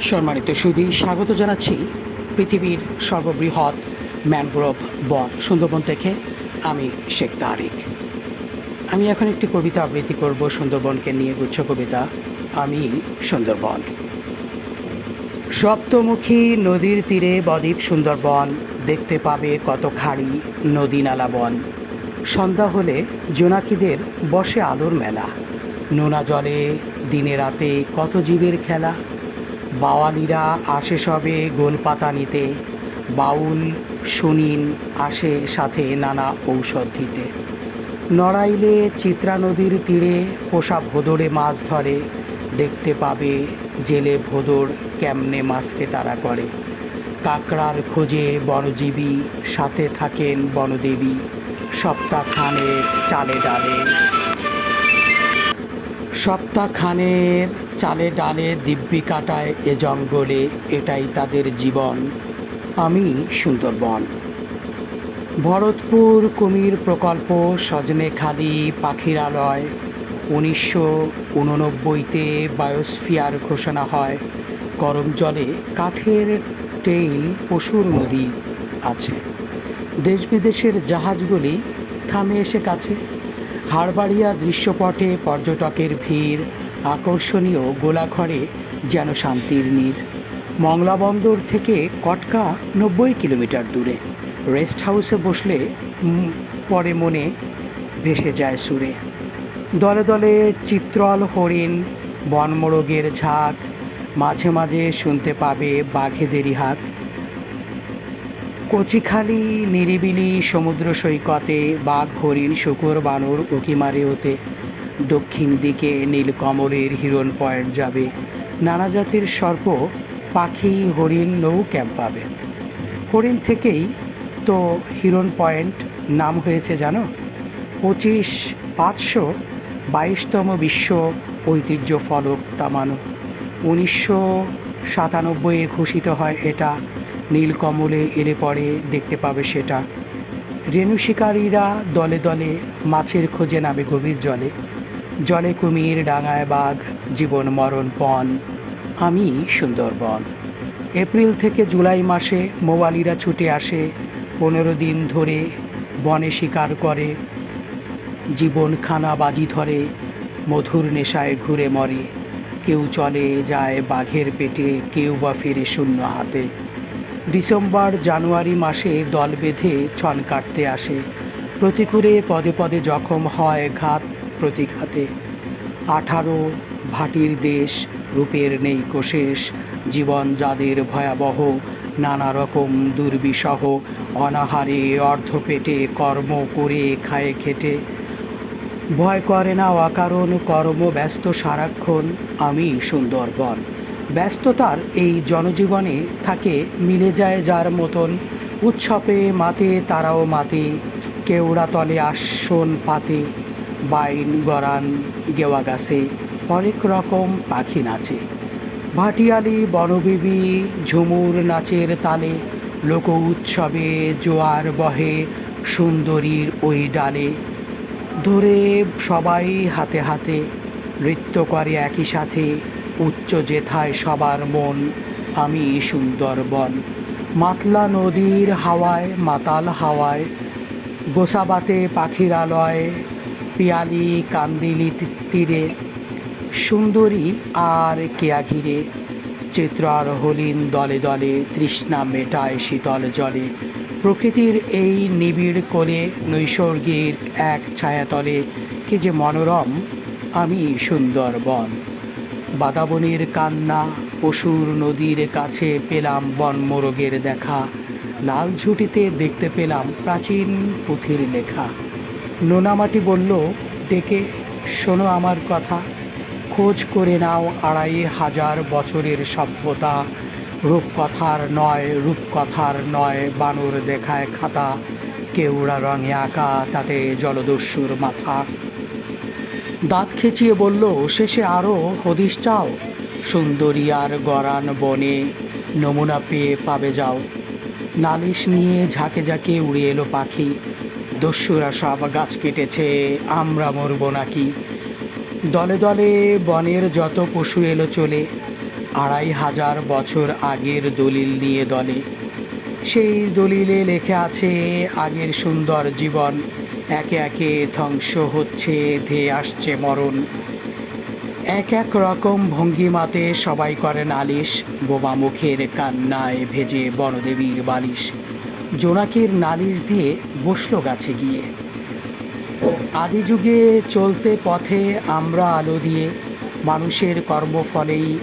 সম্মানিত সুদী স্বাগত জানাচ্ছি পৃথিবীর সর্ববৃহৎ ম্যানগ্রোভ বন সুন্দরবন থেকে আমি শেখ তারিক। আমি এখন একটি কবিতা আবৃত্তি করব সুন্দরবনকে নিয়ে গুচ্ছ কবিতা, আমি সুন্দরবন। সপ্তমুখী নদীর তীরে বদ্বীপ সুন্দরবন, দেখতে পাবে কত খাড়ি নদী নালা বন। সন্ধ্যা হলে জোনাকিদের বসে আলোর মেলা। নোনা জলে দিনে রাতে কত জীবের খেলা। বাওয়ালিরা আসে সবে গোলপাতা নিতে, বাউল সুনিন আসে সাথে নানা ঔষধ দিতে। নড়াইলে চিত্রা নদীর তীরে পোষা ভোদরে মাছ ধরে, দেখতে পাবে জেলে ভোদর কেমনে মাছকে তারা করে। কাকড়ার খোঁজে বনজীবী, সাথে থাকেন বনদেবী, সপ্তাহখানেক চালে ডালে। সপ্তাহখানের চালে ডালে দিব্যি কাটায় এ জঙ্গলে, এটাই তাদের জীবন। আমি সুন্দরবন। ভরতপুর কুমির প্রকল্প সজনেখালি পাখিরালয় উনিশশো উননব্বইতে বায়োস্ফিয়ার ঘোষণা হয়। গরম জলে কাঠের টেইল পশুর নদী আছে। দেশ বিদেশের জাহাজগুলি থামে এসে কাছে। হাড়বাড়িয়া দৃশ্যপটে পর্যটকের ভিড়, আকর্ষণীয় গোলাঘরে যেন শান্তির নীর। মংলা বন্দর থেকে কটকা নব্বই কিলোমিটার দূরে। রেস্ট হাউসে বসলে পরে মনে ভেসে যায় সুরে। দলে দলে চিত্রল হরিণ, বনমোরগের ঝাঁক, মাঝে মাঝে শুনতে পাবে বাঘেদেরই হাত। কচিখালি নিরিবিলি সমুদ্র সৈকতে বাঘ, হরিণ, শুকুর, বানর, উকি মারে ওতে দক্ষিণ দিকে নীলকমলের হিরণ পয়েন্ট যাবে। নানা জাতির সর্প, পাখি, হরিণ নৌ ক্যাম্প পাবে। হরিণ থেকেই তো হিরণ পয়েন্ট নাম হয়েছে, জানো? পঁচিশ পাঁচশো বাইশতম বিশ্ব ঐতিহ্য ফলক তামানো। উনিশশো সাতানব্বইয়ে ঘোষিত হয় এটা। নীলকমলে এলে পরে দেখতে পাবে সেটা। রেণু শিকারীরা দলে দলে মাছের খোঁজে নামে গভীর জলে। জলে কুমির, ডাঙায় বাঘ, জীবন মরণ পণ। আমি সুন্দরবন। এপ্রিল থেকে জুলাই মাসে মোবালিরা ছুটে আসে, পনেরো দিন ধরে বনে শিকার করে। জীবন খানা বাজি ধরে, মধুর নেশায় ঘুরে মরে। কেউ চলে যায় বাঘের পেটে, কেউ বা ফিরে শূন্য হাতে। ডিসেম্বর, জানুয়ারি মাসে দল বেঁধে ছন কাটতে আসে। প্রতিকূলে পদে পদে জখম হয় ঘাত প্রতিঘাতে। আঠারো, ভাটির দেশ, রূপের নেই কোশেষ জীবন যাদের ভয়াবহ, নানা রকম দুর্বিষহ। অনাহারে অর্ধপেটে কর্ম করে খায়ে খেটে। ভয় করে না অকারণ কর্ম ব্যস্ত সারাক্ষণ। আমি সুন্দরবন। ব্যস্ততার এই জনজীবনে থাকে মিলে যায় যার মতন। উৎসবে মাতে তারাও মাতে, কেওড়া তলে আসন পাতে, বাইন গরান গেওয়া গাছে হরেক রকম পাখি নাচে। ভাটিয়ালি, বনবিবি, ঝুমুর নাচের তালে লোক উৎসবে জোয়ার বহে সুন্দরীর ওই ডালে। ধরে সবাই হাতে হাতে নৃত্য করে একই সাথে উচ্চ জেথায় সবার মন, আমি সুন্দরবন মাতলা নদীর হাওয়ায়, মাতাল হাওয়ায়, গোসাবাতে পাখিরালয় পিয়ালি কান্দিলি তীরে। সুন্দরী আর কেয়া ঘিরে চিত্র আর হলিন দলে দলে তৃষ্ণা মেটায় শীতল জলে। প্রকৃতির এই নিবিড় কোলে নৈসর্গিক এক ছায়াতলে, কি যে মনোরম, আমি সুন্দরবন বাদাবনের কান্না, পশুর নদীর কাছে পেলাম বন মোরগের দেখা। লাল ঝুটিতে দেখতে পেলাম প্রাচীন পুঁথির লেখা। নোনামাটি বলল, ডেকে, শোনো আমার কথা। খোঁজ করে নাও আড়াই হাজার বছরের সভ্যতা। রূপকথার নয় রূপকথার নয়, বানর দেখায় খাতা। কেউড়া রঙে আঁকা তাতে জলদস্যুর মাথা। দাঁত খেঁচিয়ে বলল শেষে আরও হদিস চাও। সুন্দরী আর গরান বনে নমুনা পেয়ে পাবে যাও। নালিশ নিয়ে ঝাঁকে ঝাঁকে উড়ে এলো পাখি। দস্যুরা সব গাছ কেটেছে, আমরা মরব নাকি? দলে দলে বনের যত পশু এলো চলে, আড়াই হাজার বছর আগের দলিল নিয়ে দলে। সেই দলিলে লেখে আছে, আগের সুন্দর জীবন একে একে ধ্বংস হচ্ছে, ধেয়ে আসছে মরণ। এক এক রকম ভঙ্গিমাতে সবাই করে নালিশ বোমা মুখের কান্নায় ভেজে বনদেবীর বালিশ। জোনাকির নালিশ দিয়ে বসল গাছে গিয়ে। আদি যুগে চলতে পথে আমরা আলো দিয়ে, মানুষের কর্মফলেই